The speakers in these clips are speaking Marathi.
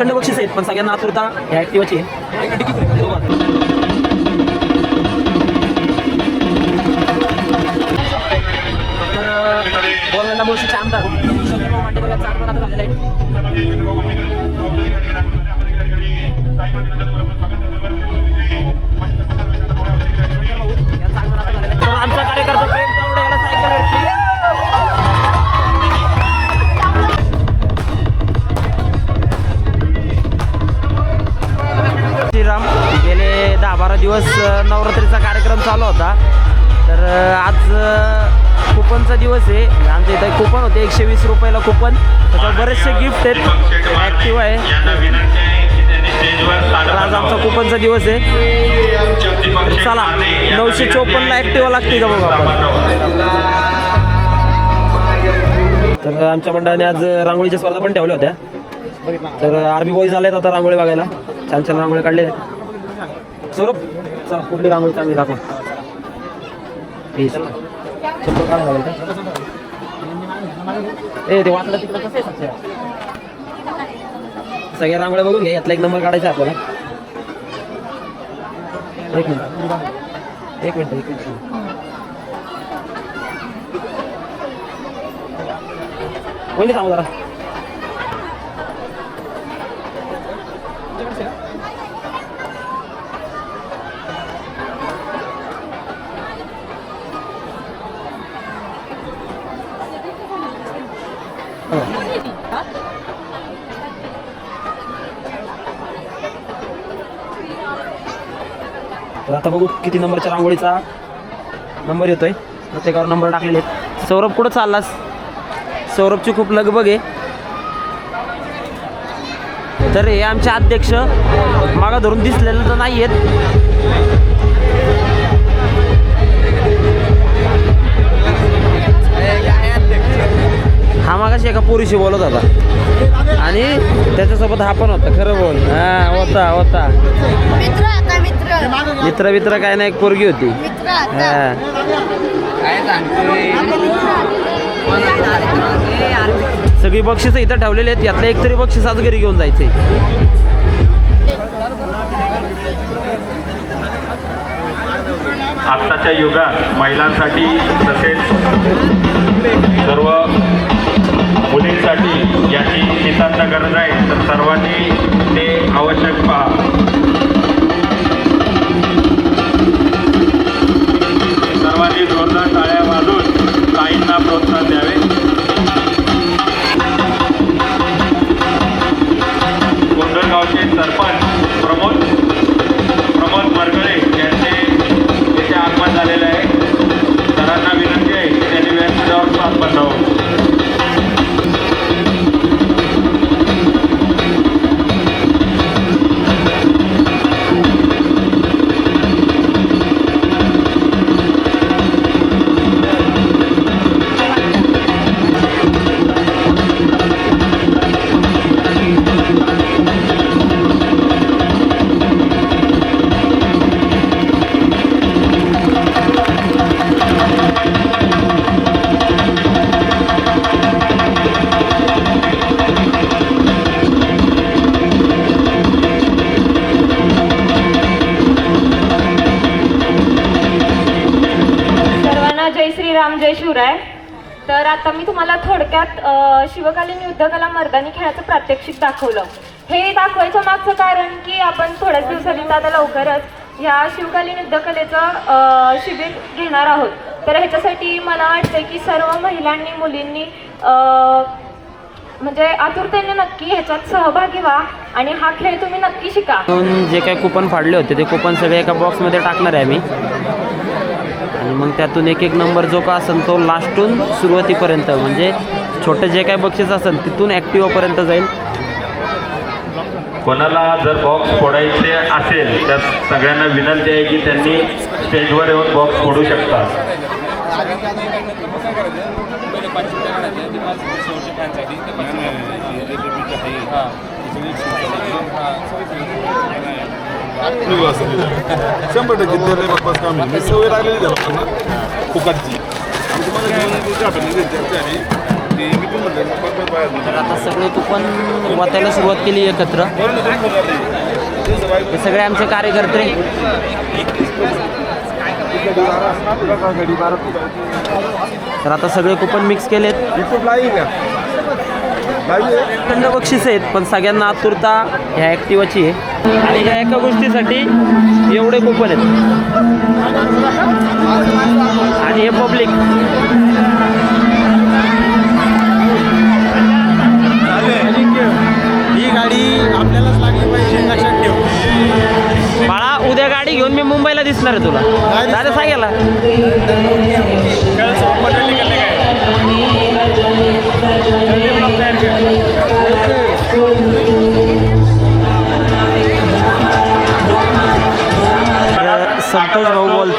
थंड बक्षीस आहेत पण सगळ्यांना आतुरता या ऍक्टिव्हची बोलायला मुळशीचे आमदार शंकरराव मांडेकर यांचं आगमन आता झालेलं आहे दिवस नवरात्रीचा कार्यक्रम चालू होता. तर आज कुपनचा दिवस आहे. आमच्या इथं कुपन होते. एकशे वीस रुपयाला कुपन त्याच्यावर बरेचसे गिफ्ट आहेत. ॲक्टिव्ह आहे. तर आज आमचा कुपनचा दिवस आहे. चला नऊशे चोपन्नला ॲक्टिव्हा लागते का बघू आपण? तर आमच्या मंडळाने आज रांगोळीच्या स्पर्धा पण ठेवल्या होत्या. तर आरबी बॉईज आलेत आता रांगोळी बघायला. छान छान रांगोळी काढले स्वरूप. चला कुठली रांगोळी चांगली दाखव. हे चला. चप्पल काय लागेल का? ए ते वाटलं तिकडं कसं आहे सगळ्या रांगोळ्या बघून घ्या यातला एक नंबर काढायचा आहे आपल्याला. एक मिनिट. एक मिनिट एक मिनिट. कोणी सांगू जरा? तर आता बघू किती नंबरच्या रांगोळीचा नंबर येतोय. प्रत्येकावर नंबर टाकलेले आहेत. सौरभ कुठं चाललास? सौरभची खूप लगबग आहे. तर हे आमचे अध्यक्ष मागा धरून दिसलेलं तर नाही आहेत हा मागाशी एका पोरीशी बोलत होता. आणि त्याच्यासोबत हा पण होता खरं बोल. हा होता होता. मित्र मित्र. काय नाही एक पोरगी होती. सगळी बक्षिसं इथं ठेवलेली आहेत यातलं एक तरी बक्षीस आज घरी घेऊन जायचंय. आत्ताच्या युगात महिलांसाठी तसेच सर्व मुलींसाठी याची नितांत गरज आहे. तर सर्वांनी ते आवश्यक पहा. सर्वांनी जोरदार टाळ्या वाजून ताईंना प्रोत्साहन द्यावे. शिवराय तर आता मी तुम्हाला थोडक्यात शिवकालीन युद्धकला मर्दानी खेळाचं प्रात्यक्षिक दाखवलं. हे दाखवायचं मागचं कारण की आपण थोड्याच दिवसांनी आता लवकरच ह्या शिवकालीन युद्धकलेचं शिबिर घेणार आहोत. तर ह्याच्यासाठी मला वाटतं की सर्व महिलांनी मुलींनी म्हणजे आतुरतेने नक्की ह्याच्यात सहभागी व्हा आणि हा खेळ तुम्ही नक्की शिका. जे काही कुपन फाडले होते ते कुपन सगळे एका बॉक्समध्ये टाकणार आहे मी. आणि मग त्यातून एक एक नंबर जो का असेल तो लास्टून सुरुवातीपर्यंत म्हणजे छोटं जे काही बक्षीस असेल तिथून ॲक्टिव्हापर्यंत जाईल. कोणाला जर बॉक्स फोडायचे असेल तर सगळ्यांना विनंती आहे की त्यांनी स्टेजवर येऊन बॉक्स फोडू शंभर टक्के ते बाप्पाच काम आहे. मी सवय लागलेली झाला ना फुकटची. आणि तुम्हाला घेऊन द्यायची आणि ती मी पण बाहेर. तर आता सगळे वाचायला सुरुवात केली एकत्र. बरं ना दोन हजार ते सगळं हे सगळे आमचे कार्यकर्ते. तर आता सगळे कुपन मिक्स केलेत. का? लाईव्ह थंड बक्षीस आहेत पण सगळ्यांना आतुरता ह्या ॲक्टिवाची आहे. आणि ह्या एका गोष्टीसाठी एवढे कुपन आहेत.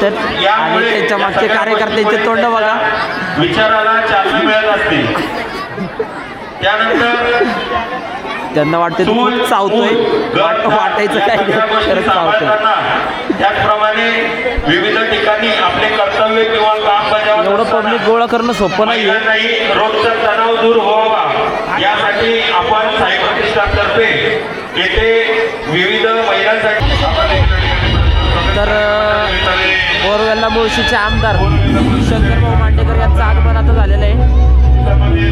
बोलतात आणि त्यांच्या मागचे कार्यकर्त्यांचे तोंड बघा. विचाराला चालना मिळत असते. त्यानंतर त्यांना वाटते खूप चावतोय. वाट- वाटायचं काय? नाही, खरंच चावतोय. त्याचप्रमाणे विविध ठिकाणी आपले कर्तव्य किंवा काम बजावत एवढं पब्लिक गोळा करणं सोपं महिलांनाही रोजचा तणाव दूर व्हावा. यासाठी आपण साई प्रतिष्ठानतर्फे येथे विविध महिलांसाठी तर बोरवेल्ला मुळशीचे आमदार शंकरभाऊ मांडेकर यांचं आगमन आता झालेलं आहे.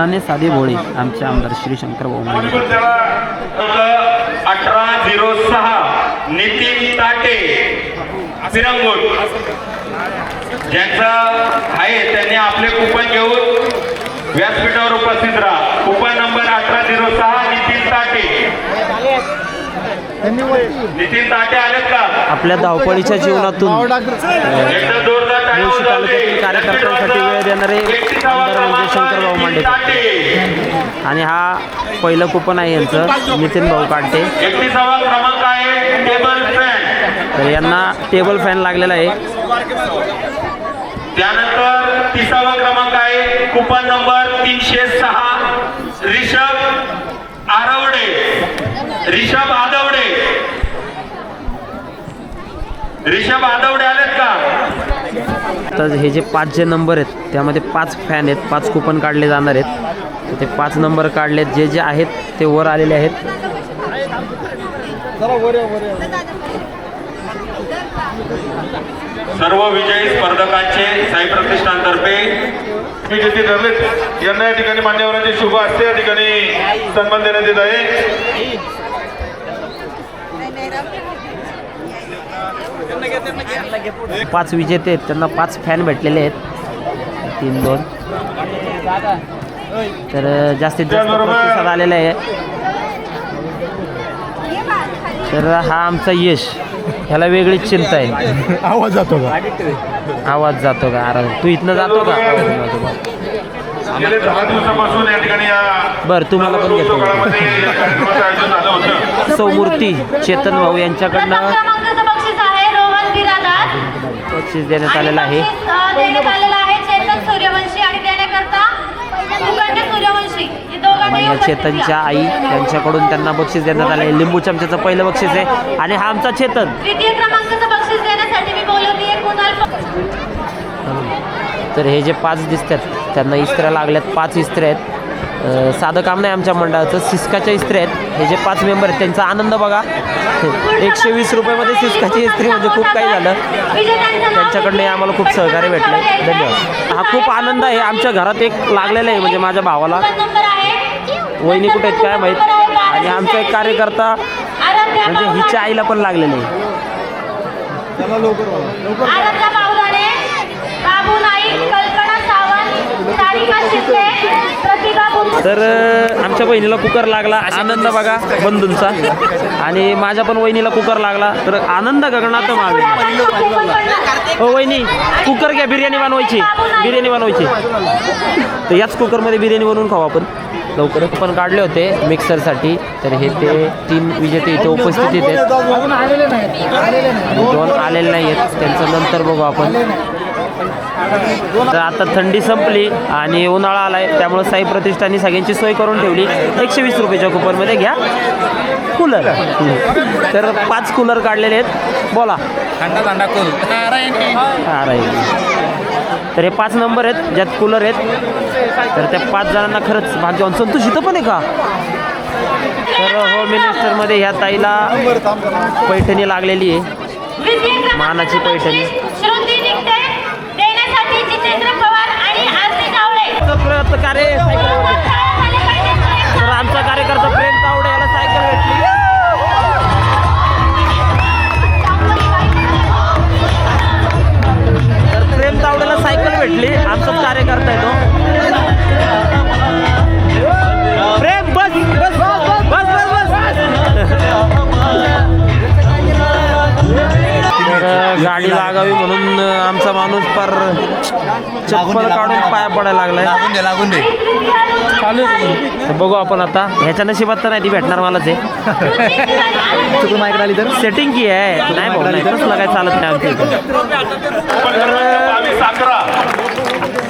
मनाने साधे भोळे आमचे आमदार श्री शंकर अठरा झिरो सहा नितीन ताटे ज्यांचा आहे त्यांनी आपले कुपन घेऊन व्यासपीठावर उपस्थित राहा. कुपन नंबर अठरा झिरो सहा नितीन ताटे. नितीन ताटे आलेत का? आपल्या धावपळीच्या जीवनातून मुळशी तालुक्यातील कार्यकर्त्यांसाठी वेळ देणारे आमदार म्हणजे शंकरभाऊ मांडेकर. आणि हा पहिलं कुपन आहे यांचं नितीन भाऊ काढते एकतीसावा क्रमांक आहे टेबल तर यांना टेबल फॅन लागलेला आहे. त्यानंतर तिसावा क्रमांक आहे कुपन नंबर तीनशे सहा रिषभ आरवडे. रिषभ आदवडे. रिषभ आदवडे आलेत का? तर हे जे पाच जे नंबर आहेत त्यामध्ये पाच फॅन आहेत पाच कुपन काढले जाणार आहेत. तर ते पाच नंबर काढलेत जे जे आहेत ते वर आलेले आहेत. सर्व विजयी स्पर्धकांचे साई प्रतिष्ठानतर्फे मी जिथे ठरलेत यांना या ठिकाणी मान्यवरांचे शुभ असते या ठिकाणी सन्मान देण्यात येत आहे. पाच विजेते आहेत त्यांना पाच फॅन भेटलेले आहेत. तीन दोन. तर जास्तीत जास्त प्रतिसाद आलेला आहे. तर हा आमचा यश. ह्याला वेगळीच चिंता आहे. आवाज जातो का? आवाज जातो का? अरे तू इथनं जातो का? गेले दहा दिवसापासून या ठिकाणी या बरं तुम्हाला पण घेतो. सौमूर्ती चेतन भाऊ यांच्याकडनं क्रमांकाचं बक्षीस आहे रोहन बिरादार बक्षीस देण्यात आलेलं आहे. आणि बक्षीस, अ, देण्यात आलेलं आहे चेतन सूर्यवंशी आणि देण्याकरता सुकन्या सूर्यवंशी. हे दोघांनाही या उपस्थित चेतनच्या. आई यांच्याकडून त्यांना बक्षीस देण्यात आले लिंबू चमच्याचं पहिलं बक्षीस आहे. आणि हा आमचा चेतन. तृतीय क्रमांकाचं बक्षीस देण्यासाठी मी बोलवते. कुणाल प- तर हे जे पाच दिसतात त्यांना इस्त्र्या लागल्यात. पाच इस्त्र्या आहेत. साधं काम नाही आमच्या मंडळाचं. सिस्काच्या इस्त्र्या आहेत. हे जे पाच मेंबर आहेत त्यांचा आनंद बघा. एकशे वीस रुपयामध्ये सिस्काची इस्त्री म्हणजे खूप काही झालं. त्यांच्याकडनंही आम्हाला खूप सहकार्य भेटलं. धन्यवाद. हा खूप आनंद आहे. आमच्या घरात एक लागलेला आहे म्हणजे माझ्या भावाला. वहिनी कुठे आहेत काय माहीत? आणि आमचा एक कार्यकर्ता म्हणजे हिच्या. आईला पण लागलेलं आहे. तर आमच्या आमच्या बहिणीला कुकर लागला. आनंद बघा बंधूंचा. आणि माझ्या पण वहिनीला कुकर लागला. तर आनंद गगनात मावे हो वहिनी कुकर घ्या बिर्याणी बनवायची. बिर्याणी बनवायची. तर याच कुकरमध्ये बिर्याणी बनवून खाऊ आपण. लवकरच पण काढले होते मिक्सरसाठी. तर हे ते तीन विजेते इथे उपस्थित आहेत. दोन आलेले नाही आहेत त्यांचं नंतर बघू आपण. तर आता थंडी संपली आणि उन्हाळा आलाय त्यामुळे साई प्रतिष्ठानी सगळ्यांची सोय करून ठेवली. एकशे वीस रुपयाच्या कुपनमध्ये घ्या. कूलर तर पाच कूलर काढलेले आहेत. बोला. थंडा थंडा हा राहील तर हे पाच नंबर आहेत ज्यात कूलर आहेत. तर त्या पाच जणांना खरंच भाग्यवान संतोष इथं पण आहे का? तर होम मिनिस्टरमध्ये ह्या ताईला पैठणी लागलेली आहे. मानाची पैठणी. जावळे प्रयत्न तर आमचा कार्यकर्ता प्रेम तावडे याला सायकल भेटली. तर प्रेम तावडेला सायकल भेटली. तर गाडी लागावी म्हणून आमचा माणूस फार चप्पल काढून पाया पडायला लागलाय. लागून दे लागून दे. तर बघू आपण आता. ह्याच्या नशिबात तर नाही ती भेटणार मलाच आहे. चुकून माईक आली तर? सेटिंग की आहे. नाही भाऊ नाही. कसलं काय चालत नाही आमच्या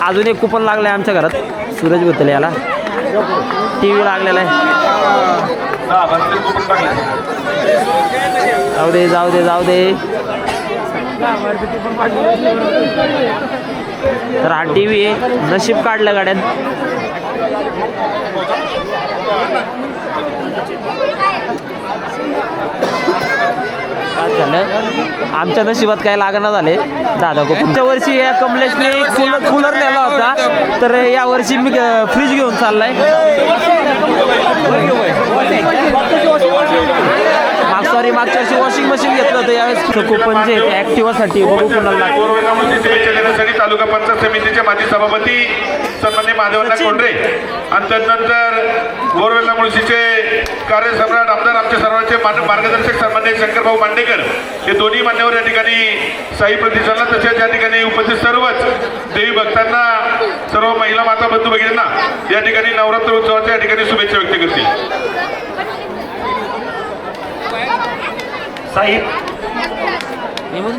अजून एक कुपन लागलं आहे आमच्या घरात. सूरज भुतले याला. टी व्ही लागलेला आहे. जाऊ दे जाऊ दे जाऊ दे. तर हा टी व्ही आहे. नशीब काढलं गाड्यात. झालं आमच्या नशिबात काय लागणार झाले? दादा पुढच्या वर्षी या कमलेशने कूलर कूलर नेला होता. तर या वर्षी मी फ्रीज घेऊन चाललाय. सॉरी मागच्या वर्षी वॉशिंग मशीन घेतलं होतं यावेळेस कुपन जे ते ॲक्टिवासाठी बघू कुणाला शुभेच्छा देण्यासाठी तालुका पंचायत समितीचे माजी सभापती सन्मान्य महादेवना कोंडरे. आणि त्यानंतर गोरवेला मुळशीचे कार्यसम्राट आमदार आमच्या सर्वांचे मार्गदर्शक सन्मान्य शंकरभाऊ मांडेकर. हे दोन्ही मान्यवर या ठिकाणी साई प्रतिष्ठानला तसेच या ठिकाणी उपस्थित सर्वच देवी भक्तांना सर्व महिला माता बंधू भगिनींना या ठिकाणी नवरात्र उत्सवाच्या या ठिकाणी शुभेच्छा व्यक्त करतील. साई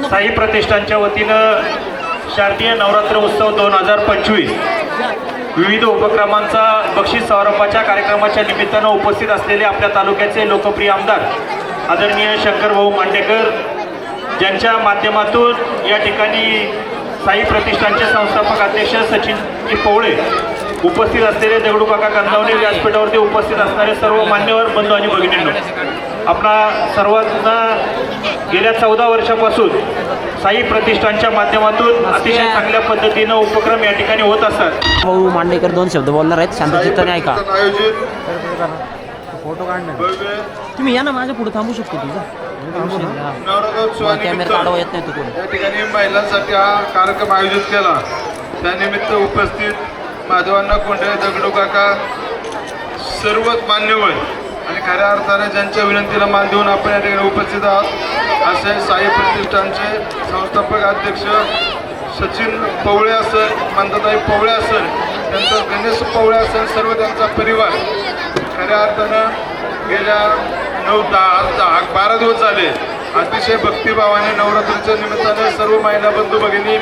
साई प्रतिष्ठानच्या वतीनं शारदीय नवरात्र उत्सव दोन हजार पंचवीस. विविध उपक्रमांचा बक्षीस समारोपाच्या कार्यक्रमाच्या निमित्तानं उपस्थित असलेले आपल्या तालुक्याचे लोकप्रिय आमदार आदरणीय शंकरभाऊ मांडेकर ज्यांच्या माध्यमातून या ठिकाणी साई प्रतिष्ठानचे संस्थापक अध्यक्ष सचिन पवळे उपस्थित असलेले दगडूकाका कंदावणे व्यासपीठावरती उपस्थित असणारे सर्व मान्यवर बंधू आणि भगिनींनो. आपणा सर्वांना गेल्या चौदा वर्षापासून साई प्रतिष्ठानच्या माध्यमातून अतिशय चांगल्या पद्धतीनं उपक्रम या ठिकाणी होत असतात. भाऊ मांडेकर दोन शब्द बोलणार आहेत. शांतचित्ताने ऐका. फोटो काढणे भव्य तुम्ही या ना माझ्या पुढे थांबू शकतो तुझा. कॅमेरा काढवा येत नाही या ठिकाणी महिलांसाठी हा कार्यक्रम आयोजित केला. त्यानिमित्त उपस्थित माधवांना कोंडे दगडू काका सर्वच मान्यवर. आणि खऱ्या अर्थाने ज्यांच्या विनंतीला मान देऊन आपण या ठिकाणी उपस्थित आहात असे साई प्रतिष्ठानचे संस्थापक अध्यक्ष सचिन पवळे असेल मंदाताई पवळे असेल त्यांचा गणेश पवळे असेल सर्व त्यांचा परिवार. खऱ्या अर्थानं गेल्या नऊ दहा दहा बारा दिवस झाले. अतिशय भक्तिभावाने नवरात्रीच्या निमित्ताने सर्व महिला बंधू भगिनी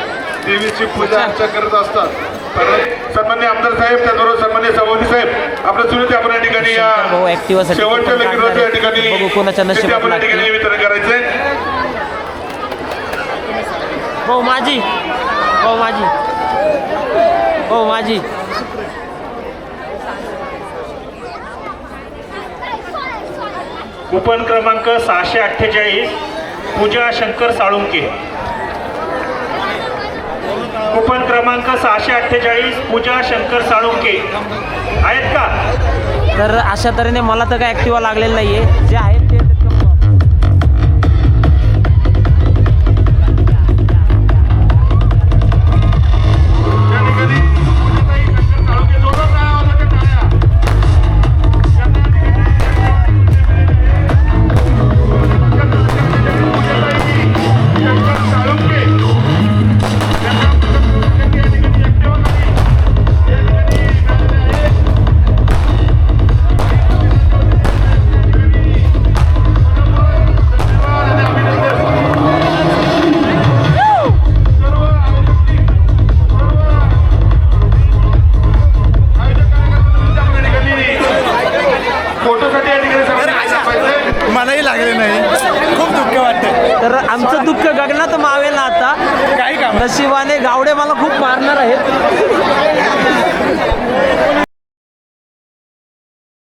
देवीची पूजा अर्चा करत असतात. सन्मान्य आमदार साहेब त्याचबरोबर सन्मान्य सभापती साहेब आपलं सुरू आपण या ठिकाणी या शेवटच्या लकीरोजच्या या? ठिकाणी कोणाच्या नशिबात आपण या ठिकाणी. वितरण करायचंय. भाऊ माझी भाऊ माझी भाऊ माझी कुपन क्रमांक सहाशे अठ्ठेचाळीस पूजा शंकर साळुंके. कुपन क्रमांक सहाशे अठ्ठेचाळीस पूजा शंकर साळुंके आहेत का? तर अशा तऱ्हेने मला तर काय ॲक्टिवा लागलेलं नाही आहे जे आहेत